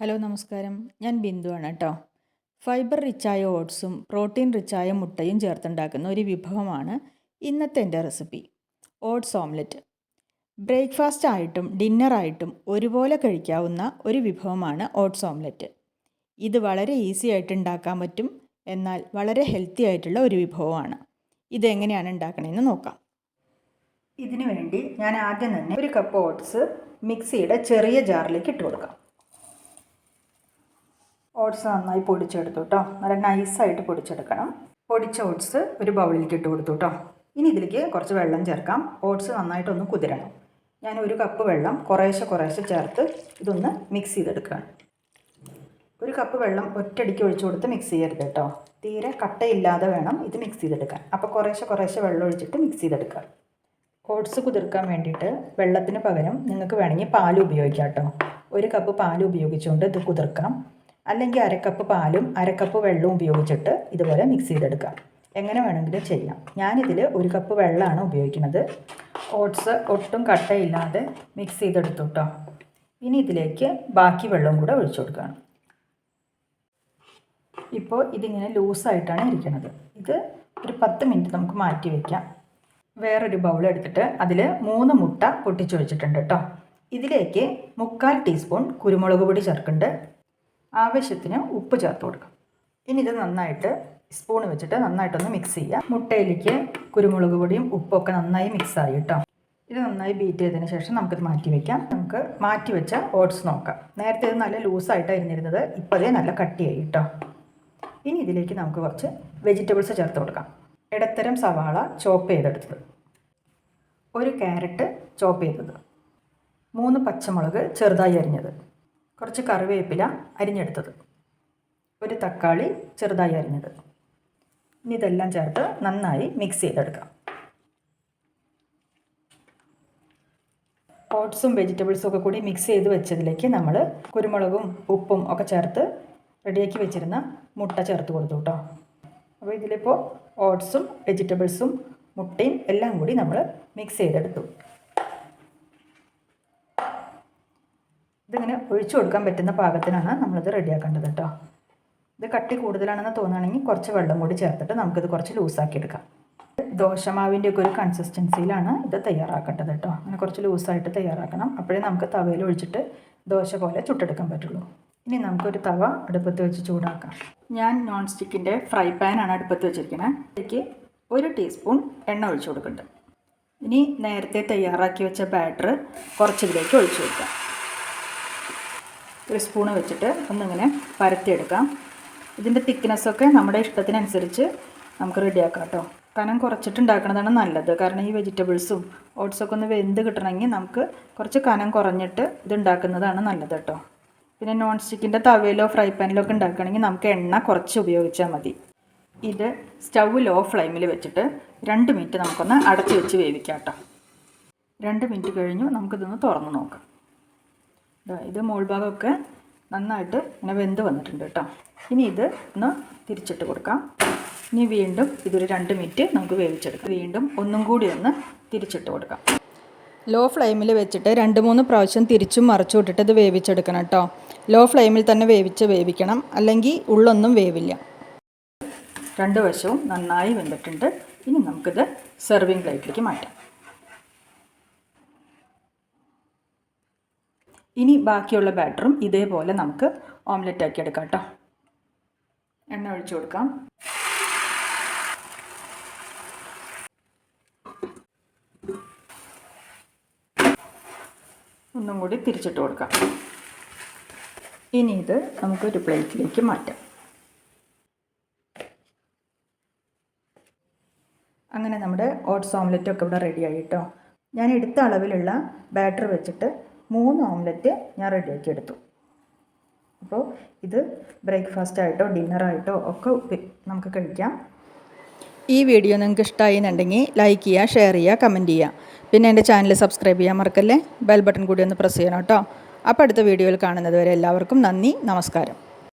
Hello നമസ്കാരം. ഞാൻ ബിന്ദുവാണ് കേട്ടോ. ഫൈബർ റിച്ചായ ഓട്സും പ്രോട്ടീൻ റിച്ചായ മുട്ടയും ചേർത്തുണ്ടാക്കുന്ന ഒരു വിഭവമാണ് ഇന്നത്തെ എന്റെ റെസിപ്പി. Oats omelette. ബ്രേക്ക്ഫാസ്റ്റ് ആയിട്ടും ഡിന്നറായിട്ടും ഒരുപോലെ കഴിക്കാവുന്ന ഒരു വിഭവമാണ് ഓട്സ് ഓംലെറ്റ്. ഇത് വളരെ ഈസി ആയിട്ട് ഉണ്ടാക്കാൻ പറ്റും എന്നാൽ വളരെ ഹെൽത്തി ആയിട്ടുള്ള ഒരു വിഭവമാണ്. ഇതെങ്ങനെയാണ് ഉണ്ടാക്കണമെന്ന് നോക്കാം. ഇതിനു വേണ്ടി ഞാൻ ആദ്യം തന്നെ ഒരു കപ്പ് ഓട്സ് മിക്സിയുടെ ചെറിയ ജാറിലേക്ക് ഇട്ട് കൊടുക്കാം. ഓട്സ് നന്നായി പൊടിച്ചെടുത്തു കേട്ടോ നല്ല നൈസായിട്ട് പൊടിച്ചെടുക്കണം. പൊടിച്ച ഓട്സ് ഒരു ബൗളിലേക്ക് ഇട്ട് കൊടുത്തു കേട്ടോ ഇനി ഇതിലേക്ക് കുറച്ച് വെള്ളം ചേർക്കാം. ഓട്സ് നന്നായിട്ടൊന്ന് കുതിരണം. ഞാൻ ഒരു കപ്പ് വെള്ളം കുറേശ്ശെ കുറേശ്ശെ ചേർത്ത് ഇതൊന്ന് മിക്സ് ചെയ്തെടുക്കുകയാണ്. ഒരു കപ്പ് വെള്ളം ഒറ്റയടിക്ക് ഒഴിച്ചു കൊടുത്ത് മിക്സ് ചെയ്യരുത് കേട്ടോ തീരെ കട്ടയില്ലാതെ വേണം ഇത് മിക്സ് ചെയ്തെടുക്കാൻ. അപ്പോൾ കുറേശ്ശെ കുറേശ്ശെ വെള്ളം ഒഴിച്ചിട്ട് മിക്സ് ചെയ്തെടുക്കുക. ഓട്സ് കുതിർക്കാൻ വേണ്ടിയിട്ട് വെള്ളത്തിന് പകരം നിങ്ങൾക്ക് വേണമെങ്കിൽ പാൽ ഉപയോഗിക്കാം കേട്ടോ ഒരു കപ്പ് പാൽ ഉപയോഗിച്ചുകൊണ്ട് ഇത് കുതിർക്കാം. അല്ലെങ്കിൽ അരക്കപ്പ് പാലും അരക്കപ്പ് വെള്ളവും ഉപയോഗിച്ചിട്ട് ഇതുപോലെ മിക്സ് ചെയ്തെടുക്കാം എങ്ങനെ വേണമെങ്കിലും ചെയ്യാം. ഞാനിതിൽ ഒരു കപ്പ് വെള്ളമാണ് ഉപയോഗിക്കുന്നത്. ഓട്സ് ഒട്ടും കട്ടയില്ലാതെ മിക്സ് ചെയ്തെടുത്തു കേട്ടോ ഇനി ഇതിലേക്ക് ബാക്കി വെള്ളവും കൂടെ ഒഴിച്ചു കൊടുക്കുകയാണ്. ഇപ്പോൾ ഇതിങ്ങനെ ലൂസായിട്ടാണ് ഇരിക്കുന്നത്. ഇത് ഒരു പത്ത് മിനിറ്റ് നമുക്ക് മാറ്റി വയ്ക്കാം വേറൊരു ബൗൾ എടുത്തിട്ട് അതിൽ മൂന്ന് മുട്ട പൊട്ടിച്ചു വെച്ചിട്ടുണ്ട് കേട്ടോ ഇതിലേക്ക് മുക്കാൽ ടീസ്പൂൺ കുരുമുളക് പൊടി ചേർക്കുന്നുണ്ട്. ആവശ്യത്തിന് ഉപ്പ് ചേർത്ത് കൊടുക്കാം. ഇനി ഇത് നന്നായിട്ട് സ്പൂൺ വെച്ചിട്ട് നന്നായിട്ടൊന്ന് മിക്സ് ചെയ്യുക. മുട്ടയിലേക്ക് കുരുമുളക് പൊടിയും ഉപ്പൊക്കെ നന്നായി മിക്സ് ആയി കേട്ടോ. ഇത് നന്നായി ബീറ്റ് ചെയ്തതിന് ശേഷം നമുക്കിത് മാറ്റി വയ്ക്കാം നമുക്ക് മാറ്റി വെച്ച ഓട്സ് നോക്കാം. നേരത്തെ ഇത് നല്ല ലൂസായിട്ടാണ് ഇരുന്നിരുന്നത് ഇപ്പോഴേ നല്ല കട്ടിയായി കേട്ടോ. ഇനി ഇതിലേക്ക് നമുക്ക് കുറച്ച് വെജിറ്റബിൾസ് ചേർത്ത് കൊടുക്കാം. ഇടത്തരം സവാള ചോപ്പ് ചെയ്തെടുത്തത്. ഒരു ക്യാരറ്റ് ചോപ്പ് ചെയ്തത്. മൂന്ന് പച്ചമുളക് ചെറുതായി അരിഞ്ഞത്. കുറച്ച് കറിവേപ്പില അരിഞ്ഞെടുത്തത്. ഒരു തക്കാളി ചെറുതായി അരിഞ്ഞത്. ഇനി ഇതെല്ലാം ചേർത്ത് നന്നായി മിക്സ് ചെയ്തെടുക്കാം. ഓട്സും വെജിറ്റബിൾസും ഒക്കെ കൂടി മിക്സ് ചെയ്ത് വെച്ചതിലേക്ക് നമ്മൾ കുരുമുളകും ഉപ്പും ഒക്കെ ചേർത്ത് റെഡിയാക്കി വെച്ചിരുന്ന മുട്ട ചേർത്ത് കൊടുത്തു കേട്ടോ. അപ്പോൾ ഇതിലിപ്പോൾ ഓട്സും വെജിറ്റബിൾസും മുട്ടയും എല്ലാം കൂടി നമ്മൾ മിക്സ് ചെയ്തെടുത്തു ഇതിങ്ങനെ ഒഴിച്ചു കൊടുക്കാൻ പറ്റുന്ന പാകത്തിനാണ് നമ്മളിത് റെഡിയാക്കേണ്ടത് കേട്ടോ. ഇത് കട്ടി കൂടുതലാണെന്ന് തോന്നുകയാണെങ്കിൽ കുറച്ച് വെള്ളം കൂടി ചേർത്തിട്ട് നമുക്കിത് കുറച്ച് ലൂസാക്കി എടുക്കാം. ദോശമാവിന്റെ ഒക്കെ ഒരു കൺസിസ്റ്റൻസിയിലാണ് ഇത് തയ്യാറാക്കേണ്ടത് കേട്ടോ. അങ്ങനെ കുറച്ച് ലൂസായിട്ട് തയ്യാറാക്കണം. അപ്പോഴേ നമുക്ക് തവയിൽ ഒഴിച്ചിട്ട് ദോശ പോലെ ചുട്ടെടുക്കാൻ പറ്റുള്ളൂ. ഇനി നമുക്കൊരു തവ അടുപ്പത്ത് വെച്ച് ചൂടാക്കാം. ഞാൻ നോൺ സ്റ്റിക്കിന്റെ ഫ്രൈ പാനാണ് അടുപ്പത്ത് വെച്ചിരിക്കുന്നത്. അതിലേക്ക് ഒരു ടീസ്പൂൺ എണ്ണ ഒഴിച്ചു കൊടുക്കുന്നുണ്ട്. ഇനി നേരത്തെ തയ്യാറാക്കി വെച്ച ബാറ്റർ കുറച്ചിതിലേക്ക് ഒഴിച്ചു കൊടുക്കാം. ഒരു സ്പൂണ് വെച്ചിട്ട് ഒന്നിങ്ങനെ പരത്തിയെടുക്കാം. ഇതിന്റെ തിക്നെസ്സൊക്കെ നമ്മുടെ ഇഷ്ടത്തിനനുസരിച്ച് നമുക്ക് റെഡിയാക്കാം കേട്ടോ. കനം കുറച്ചിട്ടുണ്ടാക്കുന്നതാണ് നല്ലത്. കാരണം ഈ വെജിറ്റബിൾസും ഓട്സൊക്കെ ഒന്ന് വെന്ത് കിട്ടണമെങ്കിൽ നമുക്ക് കുറച്ച് കനം കുറഞ്ഞിട്ട് ഇതുണ്ടാക്കുന്നതാണ് നല്ലത് കേട്ടോ. പിന്നെ നോൺ സ്റ്റിക്കിന്റെ തവയിലോ ഫ്രൈ പാനിലോ ഒക്കെ ഉണ്ടാക്കുകയാണെങ്കിൽ നമുക്ക് എണ്ണ കുറച്ച് ഉപയോഗിച്ചാൽ മതി. ഇത് സ്റ്റൗ ലോ ഫ്ലെയിമിൽ വെച്ചിട്ട് രണ്ട് മിനിറ്റ് നമുക്കൊന്ന് അടച്ച് വെച്ച് വേവിക്കാം കേട്ടോ. രണ്ട് മിനിറ്റ് കഴിഞ്ഞു നമുക്കിതൊന്ന് തുറന്ന് നോക്കാം. ഇത് മോൾ ഭാഗമൊക്കെ നന്നായിട്ട് ഇങ്ങനെ വെന്ത് വന്നിട്ടുണ്ട് കേട്ടോ. ഇനി ഇത് ഒന്ന് തിരിച്ചിട്ട് കൊടുക്കാം. ഇനി വീണ്ടും ഇതൊരു രണ്ട് മിനിറ്റ് നമുക്ക് വേവിച്ചെടുക്കാം. വീണ്ടും ഒന്നും കൂടി ഒന്ന് തിരിച്ചിട്ട് കൊടുക്കാം. ലോ ഫ്ലെയിമിൽ വെച്ചിട്ട് രണ്ട് മൂന്ന് പ്രാവശ്യം തിരിച്ചും മറച്ചു വിട്ടിട്ട് ഇത് വേവിച്ചെടുക്കണം കേട്ടോ. ലോ ഫ്ലെയിമിൽ തന്നെ വേവിച്ച് വേവിക്കണം. അല്ലെങ്കിൽ ഉള്ളൊന്നും വേവില്ല. രണ്ട് വശവും നന്നായി വെന്തിട്ടുണ്ട്. ഇനി നമുക്കിത് സെർവിങ് പ്ലേറ്റിലേക്ക് മാറ്റാം. ഇനി ബാക്കിയുള്ള ബാറ്ററും ഇതേപോലെ നമുക്ക് ഓംലെറ്റ് ആക്കി എടുക്കാം കേട്ടോ എണ്ണ ഒഴിച്ചു കൊടുക്കാം. ഒന്നും കൂടി തിരിച്ചിട്ട് കൊടുക്കാം. ഇനി ഇത് നമുക്ക് ഒരു പ്ലേറ്റിലേക്ക് മാറ്റാം. അങ്ങനെ നമ്മുടെ ഓട്സ് ഓംലെറ്റ് ഒക്കെ ഇവിടെ റെഡി ആയിട്ടോ ഞാൻ എടുത്ത അളവിലുള്ള ബാറ്റർ വെച്ചിട്ട് മൂന്ന് ഓംലെറ്റ് ഞാൻ റെഡിയാക്കി എടുത്തു. അപ്പോൾ ഇത് ബ്രേക്ക്ഫാസ്റ്റ് ആയിട്ടോ ഡിന്നറായിട്ടോ ഒക്കെ നമുക്ക് കഴിക്കാം. ഈ വീഡിയോ നിങ്ങൾക്ക് ഇഷ്ടമായി എന്നുണ്ടെങ്കിൽ ലൈക്ക് ചെയ്യുക ഷെയർ ചെയ്യുക കമന്റ് ചെയ്യുക. പിന്നെ എന്റെ ചാനൽ സബ്സ്ക്രൈബ് ചെയ്യാൻ മറക്കല്ലേ? ബെൽ ബട്ടൺ കൂടി ഒന്ന് പ്രസ് ചെയ്യണം കേട്ടോ. അപ്പോൾ അടുത്ത വീഡിയോയിൽ കാണുന്നത് വരെ എല്ലാവർക്കും നന്ദി നമസ്കാരം.